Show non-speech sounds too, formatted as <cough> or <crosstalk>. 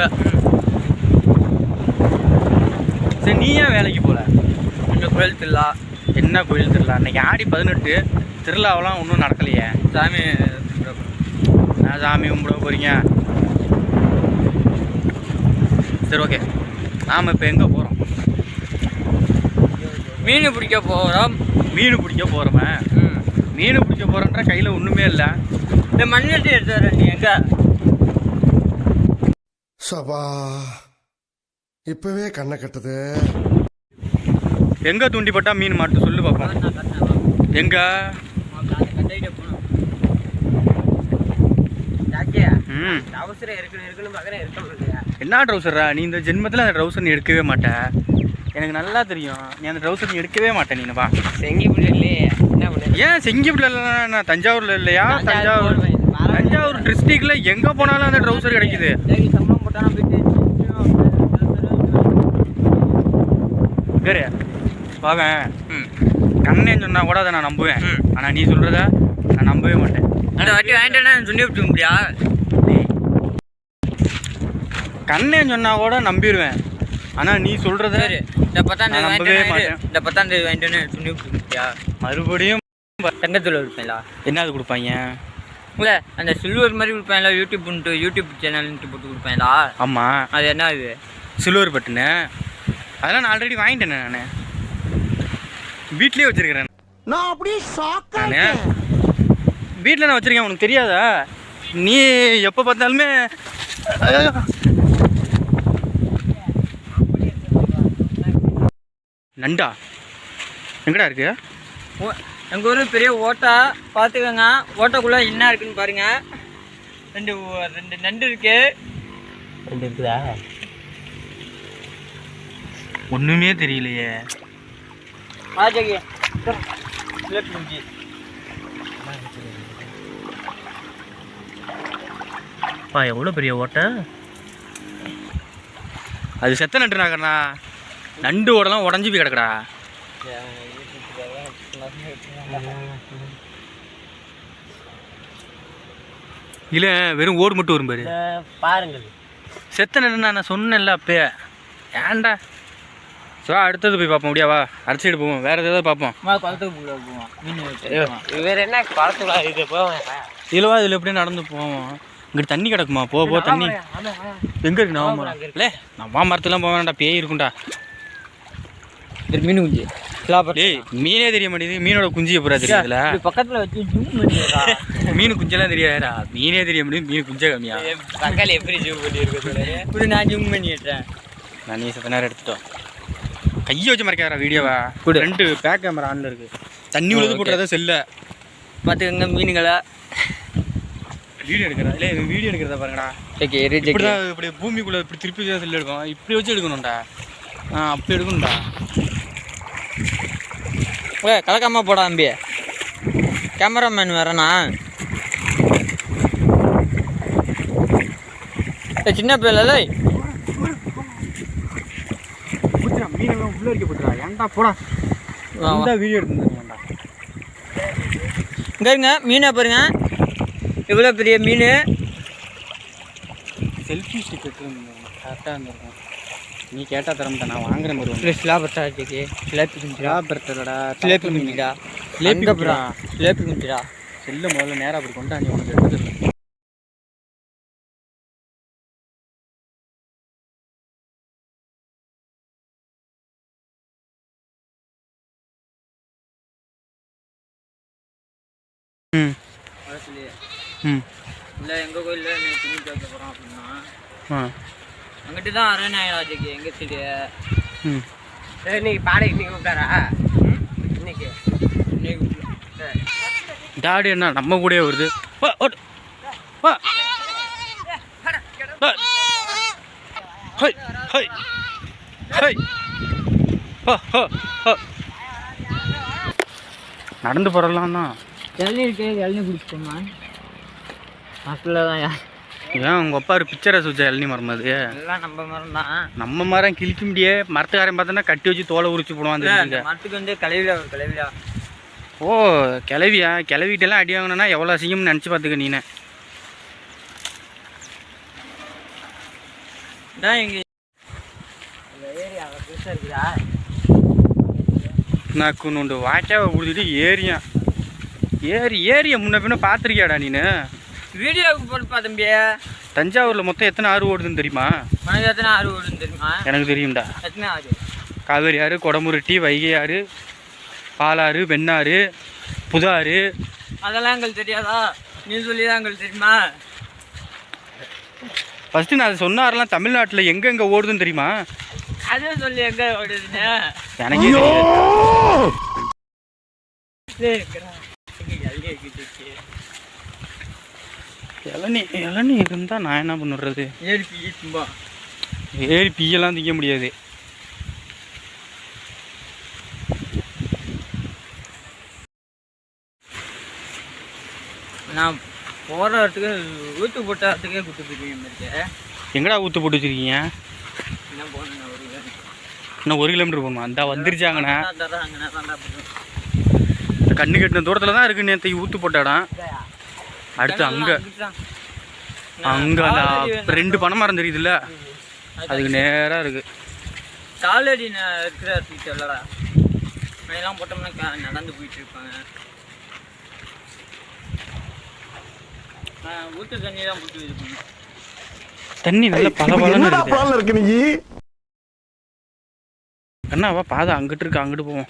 இல்லை. சரி நீ ஏன் வேலைக்கு போகல இங்கே கோயில் திருவிழா. என்ன கோயில் திருவிழா? இன்னைக்கு ஆடி பதினெட்டு. திருவிழாவெல்லாம் ஒன்றும் நடக்கலையே. சாமி நான் சாமி கும்பிட போகிறீங்க சரி ஓகே நாம் இப்போ எங்கே போகிறோம் மீன் பிடிக்க போகிறோம் மீன் பிடிக்க போகிறோமே மீன் பிடிக்க போகிறோன்ற கையில் ஒன்றுமே இல்லை. இந்த மண்ணெட்டி எடுத்து வர நீ எங்க? சபா. இப்பவே கண்ணை கட்டுது. எங்கே தூண்டிப்பட்டா மீன் மாட்டு சொல்லு பார்ப்போம் எங்கே? என்ன ட்ரௌசரா நீ இந்த ஜென்மத்தில் அந்த ட்ரௌசர் நீ எடுக்கவே மாட்ட. எனக்கு நல்லா தெரியும். நீ அந்த ட்ரௌசர் நீ எடுக்கவே மாட்டேன் நீ வா. செங்கி பிள்ளைலே என்ன பண்ண ஏன் செங்கிப்பில் இல்லைனா நான் தஞ்சாவூரில் இல்லையா? தஞ்சாவூர் தஞ்சாவூர். டிஸ்ட்ரிக்டில் எங்கே போனாலும் அந்த ட்ரௌசர் கிடைக்குது. வாவேன் ம். கண்ணேன்னு சொன்னா கூட அதை நான் நம்புவேன். ஆனால் நீ சொல்கிறத நான் நம்பவே மாட்டேன். அந்த வாட்டி வாங்கிட்டேன்னா சொல்லி விட்டு முடியா? கண்ணேன்னு சொன்னா கூட நம்பிடுவேன் ஆனால் நீ சொல்கிறத சரி இந்த பத்தாம் நம்பவே மாட்டேன். இந்த பத்தாம் தேதி வாங்கிட்டேன்னு சொல்லி விட்டு முடியா? மறுபடியும் தங்கத்தில் இருப்பேன்ல என்னது கொடுப்பாங்க? இல்லை அந்த சில்வர் மாதிரி கொடுப்பேன்ல யூடியூப்ன்ட்டு யூடியூப் சேனல்ன்ட்டு போட்டு கொடுப்பேன்லா ஆமாம் அது என்ன அது சில்வர் பட்டுன்னு. அதெல்லாம் நான் ஆல்ரெடி வாங்கிட்டேனே நான். வீட்லயே வச்சிருக்கிறேன். நான் அப்படியே ஷாக் நான்? வீட்டில் நான் வச்சிருக்கேன் உனக்கு தெரியாதா? நீ எப்போ பார்த்தாலுமே. நண்டா? எங்கடா இருக்கு? ஓ எங்கள் ஊர் பெரிய ஓட்டா. பார்த்துக்கோங்க ஓட்டைக்குள்ளே என்ன இருக்குன்னு பாருங்க. ரெண்டு ரெண்டு நண்டு இருக்கு. ரெண்டு இருக்குதா? ஒன்றுமே தெரியலையே. ஆஜகி சிலேட் முடிஞ்சு பா எவ்வளோ பெரிய ஓட்டை? அது செத்த நண்டு நாக்கண்ணா நண்டு ஓடலாம் உடஞ்சி போய் கிடக்குடா. <laughs> இல்லை வெறும் ஓடு மட்டும் வரும் பாரு. பாருங்கள். செத்த நண்டு நான் சொன்னேன்ல அப்பயே. ஏன்டா? ஸோ அடுத்தது போய் பார்ப்போம் முடியாவா அடுத்த சைடு போவோம். வேறு ஏதாவது பார்ப்போம். குளத்துக்கு போவோம். வேற என்ன குளத்துக்குள்ள இது போவேன் இதுலவா இதில் எப்படியே நடந்து போவோம். இங்கிட்டு தண்ணி கிடக்குமா? போ போ தண்ணி. எங்கே இருக்கு? நான் மரம் இல்லை நான் மரத்துலாம் போக வேண்டாம் பேய் இருக்கும்டா. இது மீன் குஞ்சு. டேய் மீனே தெரிய மாட்டேங்குது. மீனோட குஞ்சு எப்படா தெரியுதுல. பக்கத்துல வச்சு மீன் குஞ்செல்லாம் தெரியாதுடா. மீனே தெரிய மாட்டேங்குது. மீன் குஞ்சே கம்மியா. தக்காளி எப்படி ஜூம் பண்ணி இருக்கு இப்படி நான் ஜூம் பண்ணிடுறேன். நான் நீ சத்த நேரம் எடுத்துட்டோம். கையை வச்சு மறைக்காதடா வீடியோவா. கொடு. ரெண்டு பேக் கேமரா ஆன்ல இருக்கு. தண்ணி உழுது. போட்டுறதா செல்ல. பார்த்துக்கங்க மீனுங்களை வீடியோ எடுக்கிறா. இல்லை வீடியோ எடுக்கிறதா பாருங்கடா. ஓகே இப்படி பூமிக்குள்ளே இப்படி திருப்பி செல்லு எடுக்கும். இப்படி வச்சு எடுக்கணும்டா. ஆ அப்படி எடுக்கணும்டா. ஓ கலக்காம போடா அம்பி கேமராமேன் வரேண்ணா ஏய், சின்ன பிள்ளை பூச்சிடா மீனெல்லாம் உள்ளே இருக்க போட்டுடா ஏன்டா போடா? இந்த வீடியோ எடுத்துருந்தாங்கடா இங்க இருங்க மீனை பாருங்க. இவ்வளோ பெரிய மீன். செல்ஃபி ஸ்டிக் கரெக்டாக இருந்திருக்கும். நீ கேட்டால் தர மாட்டேன் நான் வாங்குற மாதிரி சிலாபத்தா இருக்கு சிலேப்பி குஞ்சிரா பர்த்தடா சிலேப்பி குஞ்சிரா சிலேப்பி சிலேப்பி புறா. சிலேப்பி குஞ்சிரா செல்ல முதல்ல நேராக அப்படி கொண்டாந்து உனக்கு எடுத்துருந்தேன் ம். ம். இல்லை எங்கள் கோயிலில் நீ துணி துவைக்க போகிறோம் அப்படின்னா. ஆ. அங்கிட்டு தான் அரணாயராஜுக்கு எங்கள் செடி ம். இன்னைக்கு பாடைக்கு நீங்கள் கூப்பிட்டாரா? இன்னைக்கு. இன்னைக்கு டாடி என்ன நம்ம கூடயே வருது. ஹை, ஹை, ஹை. ஹோ, ஹோ, ஹோ. நடந்து போறலாம் தான் இளநீ இருக்கு இளநீ குடிச்சிட்டோமா ஹாஸ்டலில் தான் ஏன் உங்க அப்பா ஒரு பிக்சரை சுச்சா இளநி மரம் அது எல்லாம் நம்ம மரம் தான். நம்ம மரம் கிழிக்க முடியே மரத்துக்காரன் பார்த்தோன்னா கட்டி வச்சு தோலை உரிச்சு தெரிஞ்சுக்க. மரத்துக்கு வந்து கழுவிடா ஒரு கழுவிடா. ஓ கிளவியா கிளவிட்டெல்லாம் அடி வாங்கினா எவ்வளோ அசிங்கம்னு நினச்சி பார்த்துக்க நீனே. நான் ஏரியா கொண்டு வாய்க்காவை கொடுத்துட்டு ஏரியான் ஏரி ஏரியை முன்ன பின்ன பார்த்துருக்கியாடா நீனு? வீடியோவுக்கு போட்டுப்பா தம்பி. தஞ்சாவூரில் மொத்தம் எத்தனை ஆறு ஓடுதுன்னு தெரியுமா? உனக்கு எத்தனை ஆறு ஓடுன்னு தெரியுமா? எனக்கு தெரியும்டா. எத்தனை ஆறு? காவேரி ஆறு குடமுருட்டி வைகை ஆறு பாலாறு வெண்ணாறு புதாறு. அதெல்லாம் எங்களுக்கு தெரியாதா? நீ சொல்லி தான் எங்களுக்கு தெரியுமா? ஃபஸ்ட்டு நான் சொன்ன ஆறுலாம் தமிழ்நாட்டில் எங்கெங்கே ஓடுதுன்னு தெரியுமா? அதே சொல்லி எங்க ஓடுதுன்னு. எனக்கே தெரியாது? எங்க எல்லை இருக்குது? இளநீ இளநீ இருந்தால் நான் என்ன பண்ணுறது? ஏறி பிடி சும்மா ஏறி பீயெல்லாம் திங்க முடியாது. நான் போகிற இடத்துக்கு ஊத்து போட்ட இடத்துக்கே கூட்டு போயிருக்கேன் இருக்கு எங்கடா ஊற்று போட்டு வச்சிருக்கீங்க? என்ன போகணும் ஒரு இன்னும் ஒரு கிலோமீட்டர் போகணுமா? அந்த வந்துருச்சாங்கண்ணா. போகணும் கண்ணு கட்டின தூரத்தில் தான் இருக்கு நேற்று ஊற்று போட்ட இடம். அடுத்து அங்கே அங்கே அந்த ரெண்டு பனை மரம் தெரியுதுல்ல? அதுக்கு நேராக இருக்கு. காலடி இருக்கிற மழையெல்லாம் போட்டோம்னா நடந்து போயிட்டு இருப்பாங்க. ஊத்து தண்ணி தான் போட்டு இது பண்ணும் தண்ணி நல்ல பல பிளான்ல இருக்கு நீ? அண்ணாவா பாதை அங்கிட்டு இருக்கு அங்கிட்டு போவோம்.